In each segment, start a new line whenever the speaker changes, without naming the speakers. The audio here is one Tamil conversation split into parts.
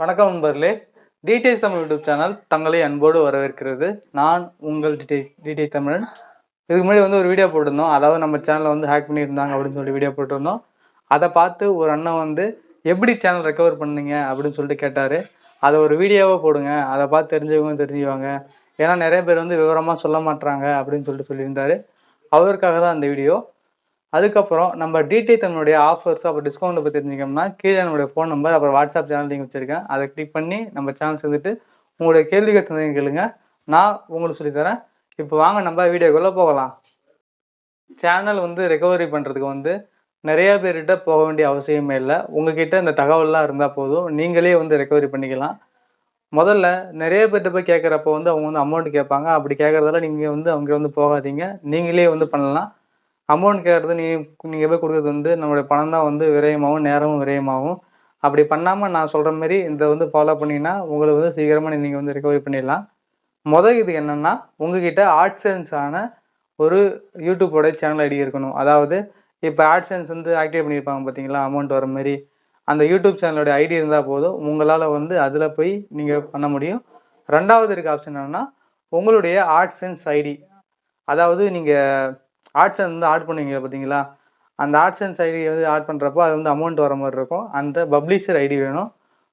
வணக்கம் நண்பர்களே. டிடிஎஸ் தமிழ் யூடியூப் சேனல் தங்களை அன்போடு வரவேற்கிறது. நான் உங்கள் டிடி டிடிஎஸ் தமிழன். இதுக்கு முன்னாடி வந்து ஒரு வீடியோ போட்டிருந்தோம். அதாவது நம்ம சேனலை வந்து ஹேக் பண்ணியிருந்தாங்க அப்படின்னு சொல்லி வீடியோ போட்டிருந்தோம். அதை பார்த்து ஒரு அண்ணன் வந்து எப்படி சேனல் ரெக்கவர் பண்ணுங்க? அப்படின்னு சொல்லிட்டு கேட்டார். அதை ஒரு வீடியோவாக போடுங்க. அதை பார்த்து தெரிஞ்சவங்க தெரிஞ்சுவாங்க ஏன்னா நிறைய பேர் வந்து விவரமாக சொல்ல மாட்றாங்க அப்படின்னு சொல்லிட்டு சொல்லியிருந்தாரு. அவருக்காக தான் அந்த வீடியோ. அதுக்கப்புறம் நம்ம டிடி தமிழுடைய ஆஃபர்ஸ் அப்புறம் டிஸ்கவுண்ட் பற்றி தெரிஞ்சுக்கணும்னா கீழே நம்மளுடைய ஃபோன் நம்பர் அப்புறம் வாட்ஸ்அப் சேனல் லிங்க் வச்சுருக்கேன். அதை கிளிக் பண்ணி நம்ம சேனல் சேர்ந்துட்டு உங்களுடைய கேள்விகள் தந்தீங்க கேளுங்க. நான் உங்களுக்கு சொல்லித்தரேன் இப்போ வாங்க நம்ம வீடியோக்குள்ளே போகலாம். சேனல் வந்து ரெக்கவரி பண்ணுறதுக்கு வந்து நிறைய பேர்கிட்ட போக வேண்டிய அவசியமே இல்லை. உங்ககிட்ட இந்த தகவல்லாம் இருந்தால் போதும். நீங்களே வந்து ரெக்கவரி பண்ணிக்கலாம். முதல்ல நிறைய பேர்கிட்ட போய் கேட்குறப்போ வந்து அவங்க வந்து அமௌண்ட் கேட்பாங்க. அப்படி கேட்குறதால நீங்கள் வந்து அவங்க வந்து போகாதீங்க. நீங்களே வந்து பண்ணலாம். அமௌண்ட் கேட்குறது நீ நீங்கள் போய் கொடுக்குறது வந்து நம்மளுடைய பணம் தான் வந்து விரயமாகும் நேரமும் விரயமாகும் அப்படி பண்ணாமல் நான் சொல்கிற மாதிரி இந்த வந்து ஃபாலோ பண்ணிங்கன்னா உங்களை வந்து சீக்கிரமாக நீங்கள் வந்து ரெக்கவரி பண்ணிடலாம். முதல் இது என்னென்னா உங்ககிட்ட ஆட்சன்ஸ் ஆன ஒரு யூடியூப்போட சேனல் ஐடி இருக்கணும். அதாவது இப்போ ஆட்சன்ஸ் வந்து ஆக்டிவேட் பண்ணியிருப்பாங்க பார்த்தீங்களா அமௌண்ட் வர மாதிரி அந்த யூடியூப் சேனலோட ஐடி இருந்தால் போதும் உங்களால் வந்து அதில் போய் நீங்கள் பண்ண முடியும். ரெண்டாவது இருக்க ஆப்ஷன் என்னென்னா உங்களுடைய ஆட்சன்ஸ் ஐடி அதாவது நீங்கள் ஆட்சன் வந்து ஆட் பண்ணுவீங்க பார்த்தீங்களா அந்த ஆட்சன்ஸ் ஐடி வந்து ஆட் பண்ணுறப்போ அது வந்து அமௌண்ட் வர மாதிரி இருக்கும். அந்த பப்ளிஷர் ஐடி வேணும்.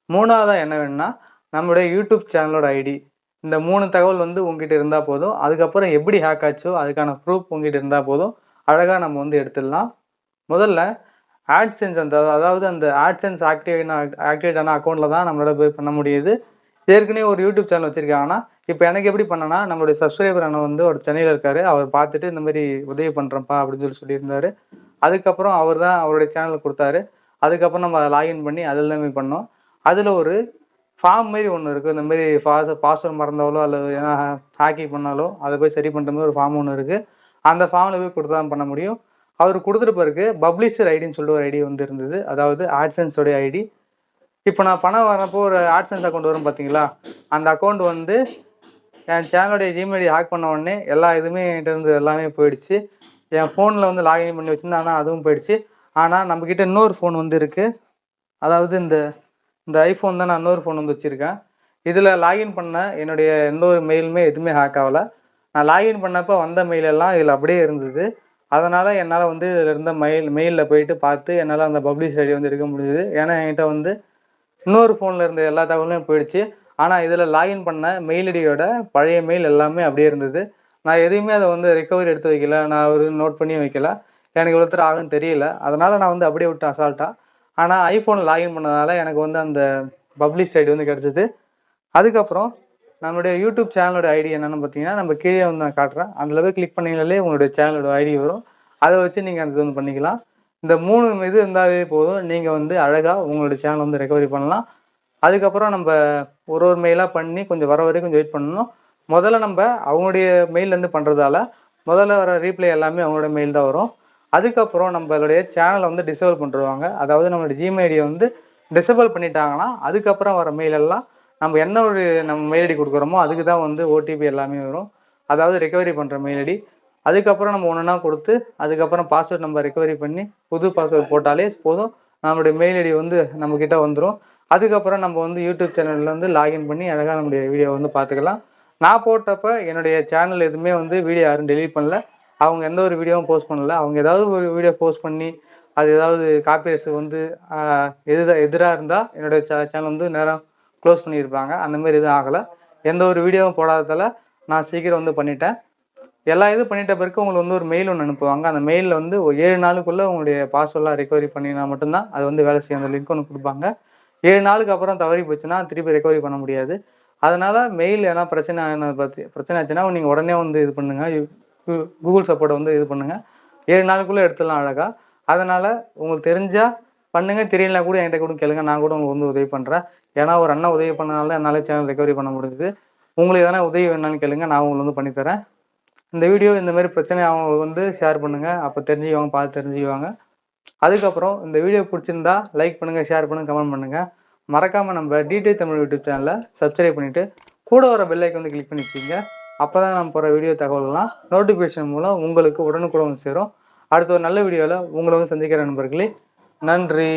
மூணாவதாக என்ன வேணும்னா நம்மளுடைய யூடியூப் சேனலோட ஐடி இந்த மூணு தகவல் வந்து உங்ககிட்ட இருந்தால் போதும். அதுக்கப்புறம் எப்படி ஹேக் ஆச்சோ அதுக்கான ப்ரூஃப் உங்ககிட்ட இருந்தால் போதும். அழகாக நம்ம வந்து எடுத்துடலாம். முதல்ல ஆட்சென்ஸ் அந்த அதாவது அந்த ஆட்சென்ஸ் ஆக்டிவேட் ஆக்டிவேட் ஆன அக்கௌண்ட்டில் தான் நம்மளால போய் பண்ண முடியுது. ஏற்கனவே ஒரு யூடியூப் சேனல் வச்சுருக்காங்கன்னா இப்போ எனக்கு எப்படி பண்ணனா நம்மளுடைய சப்ஸ்கிரைபர் அண்ணன் வந்து ஒரு சென்னையில் இருக்கார். அவர் பார்த்துட்டு இந்த மாதிரி உதவி பண்ணுறப்பா அப்படின்னு சொல்லி சொல்லியிருந்தாரு. அதுக்கப்புறம் அவர் தான் அவருடைய சேனல் கொடுத்தாரு. அதுக்கப்புறம் நம்ம அதை லாகின் பண்ணி அதில் தான் போய் பண்ணோம். அதில் ஒரு ஃபார்ம் மாரி ஒன்று இருக்குது இந்த மாதிரி பாஸ் பாஸ்வேர்ட் மறந்தாலோ அல்லது ஏன்னா ஹாக்கி பண்ணாலோ அதை போய் சரி பண்ணுற மாதிரி ஒரு ஃபார்ம் ஒன்று இருக்குது அந்த ஃபார்மில் போய் கொடுத்து தான் பண்ண முடியும். அவர் கொடுத்துட்டு பிறகு பப்ளிஷர் ஐடின்னு சொல்லிட்டு ஒரு ஐடி வந்து இருந்தது. அதாவது ஆட்சன்ஸோடைய ஐடி இப்போ நான் பணம் வரப்போ ஒரு ஆட்சன்ஸ் அக்கௌண்ட் வரும் பார்த்தீங்களா? அந்த அக்கௌண்ட் வந்து என் சேனலுடைய ஜிமெயில் ஹேக் பண்ண உடனே எல்லா இதுவுமே என்கிட்ட இருந்து எல்லாமே போயிடுச்சு. என் ஃபோனில் வந்து லாகின் பண்ணி வச்சுருந்தேன் ஆனால் அதுவும் போயிடுச்சு. ஆனால் நம்மக்கிட்ட இன்னொரு ஃபோன் வந்து இருக்குது அதாவது இந்த இந்த ஐஃபோன் தான் நான் இன்னொரு ஃபோன் வந்து வச்சுருக்கேன். இதில் லாகின் பண்ண என்னுடைய எந்த ஒரு மெயிலுமே எதுவுமே ஹேக் ஆகலை. நான் லாகின் பண்ணப்போ வந்த மெயில் எல்லாம் இதில் அப்படியே இருந்தது. அதனால் என்னால் வந்து இதில் இருந்த மெயில் மெயிலில் போயிட்டு பார்த்து என்னால் அந்த பப்ளிஷ் ஐடி வந்து எடுக்க முடியுது ஏன்னா என்கிட்ட வந்து இன்னொரு ஃபோனில் இருந்த எல்லா தகவலும் போயிடுச்சு. ஆனால் இதில் லாகின் பண்ண மெயில் ஐடியோட பழைய மெயில் எல்லாமே அப்படியே இருந்தது. நான் எதையுமே அதை வந்து ரெக்கவரி எடுத்து வைக்கல. நான் ஒரு நோட் பண்ணி வைக்கல. எனக்கு இவ்வளோ தூரம் தெரியல. அதனால் நான் வந்து அப்படியே விட்டேன் அசால்ட்டாக ஆனால் ஐஃபோன் லாகின் பண்ணதால் எனக்கு வந்து அந்த பப்ளிஷ் ஐடி வந்து கிடச்சிது. அதுக்கப்புறம் நம்மளுடைய யூடியூப் சேனலோட ஐடி என்னென்னு பார்த்தீங்கன்னா நம்ம கீழே வந்து நான் காட்டுறேன். அதில் போய் கிளிக் பண்ணிங்கனாலே உங்களுடைய சேனலோட ஐடி வரும். அதை வச்சு நீங்கள் அந்த இது வந்து பண்ணிக்கலாம். இந்த மூணு இது இருந்தாவே போதும். நீங்கள் வந்து அழகாக உங்களுடைய சேனல் வந்து ரெக்கவரி பண்ணலாம். அதுக்கப்புறம் நம்ம ஒரு ஒரு மெயிலாக பண்ணி கொஞ்சம் வர வரைக்கும் கொஞ்சம் வெயிட் பண்ணணும். முதல்ல நம்ம அவங்களுடைய மெயிலேருந்து பண்ணுறதால முதல்ல வர ரீப்ளை எல்லாமே அவங்களோட மெயில் தான் வரும். அதுக்கப்புறம் நம்மளுடைய சேனலை வந்து டிசேபிள் பண்ணிடுவாங்க. அதாவது நம்மளுடைய ஜிமெயில் ஐடியை வந்து டிசேபிள் பண்ணிட்டாங்கன்னா அதுக்கப்புறம் வர மெயில் எல்லாம் நம்ம என்ன ஒரு நம்ம மெயில் ஐடி கொடுக்குறோமோ அதுக்கு தான் வந்து ஓடிபி எல்லாமே வரும். அதாவது ரெக்கவரி பண்ணுற மெயில் ஐடி அதுக்கப்புறம் நம்ம ஒன்றுனா கொடுத்து அதுக்கப்புறம் பாஸ்வேர்ட் நம்ம ரெக்கவரி பண்ணி புது பாஸ்வேர்ட் போட்டாலே போதும். நம்மளுடைய மெயில் ஐடி வந்து நம்மக்கிட்ட வந்துடும் அதுக்கப்புறம் நம்ம வந்து யூடியூப் சேனலில் வந்து லாகின் பண்ணி அழகாக நம்முடைய வீடியோ வந்து பார்த்துக்கலாம். நான் போட்டப்போ என்னுடைய சேனல் எதுவுமே வந்து வீடியோ யாரும் டெலீட் பண்ணல. அவங்க எந்த ஒரு வீடியோவும் போஸ்ட் பண்ணல. அவங்க ஏதாவது ஒரு வீடியோ போஸ்ட் பண்ணி அது ஏதாவது காப்பிரைட்ஸ் வந்து எதிராக எதிராக இருந்தால் என்னுடைய சே சேனல் வந்து நேரம் க்ளோஸ் பண்ணியிருப்பாங்க. அந்த மாதிரி எதுவும் ஆகலை. எந்த ஒரு வீடியோவும் போடாததால் நான் சீக்கிரம் வந்து பண்ணிட்டேன். எல்லா இது பண்ணிட்ட பிறகு உங்களுக்கு வந்து ஒரு மெயில் ஒன்று அனுப்புவாங்க. அந்த மெயிலில் வந்து ஒரு ஏழு நாளுக்குள்ளே உங்களுடைய பாஸ்வேர்டெலாம் ரெக்கவரி பண்ணினா மட்டும்தான் அது வந்து வேலை செய்யும். அந்த லிங்க் ஒன்று கொடுப்பாங்க. ஏழு நாளுக்கு அப்புறம் தவறி போச்சுன்னா திருப்பி ரெக்கவரி பண்ண முடியாது. அதனால் மெயில் எதனா பிரச்சனை பற்றி பிரச்சனை ஆச்சுன்னா நீங்கள் உடனே வந்து இது பண்ணுங்கள் கூகுள் சப்போர்ட்டை வந்து இது பண்ணுங்கள் ஏழு நாளுக்குள்ளே எடுத்துடலாம் அழகாக அதனால் உங்களுக்கு தெரிஞ்சால் பண்ணுங்கள் தெரியலனா கூட என்கிட்ட கூட கேளுங்க. நான் கூட உங்களுக்கு வந்து உதவி பண்ணுறேன் ஏன்னா ஒரு அண்ணன் உதவி பண்ணனால தான் என்னால் சேனல் ரெக்கவரி பண்ண முடியுது உங்களுக்கு எதனா உதவி வேணாலும் கேளுங்க. நான் உங்களுக்கு வந்து பண்ணித்தரேன். இந்த வீடியோ இந்த மாதிரி பிரச்சனை அவங்களுக்கு வந்து ஷேர் பண்ணுங்கள் அப்போ தெரிஞ்சுக்குவாங்க பார்த்து தெரிஞ்சுக்குவாங்க. அதுக்கப்புறம் இந்த வீடியோ பிடிச்சிருந்தா லைக் பண்ணுங்கள் ஷேர் பண்ணுங்கள் கமெண்ட் பண்ணுங்கள் மறக்காமல் நம்ம டிடி தமிழ் யூடியூப் சேனலை சப்ஸ்கிரைப் பண்ணிவிட்டு கூட வர பெல்லைக்கு வந்து கிளிக் பண்ணி வச்சுங்க அப்போ தான் நம்ம போகிற வீடியோ தகவல்லாம் நோட்டிஃபிகேஷன் மூலம் உங்களுக்கு உடனுக்குடன் சேரும். அடுத்த ஒரு நல்ல வீடியோவில் உங்களை வந்து சந்திக்கிற நண்பர்களே நன்றி.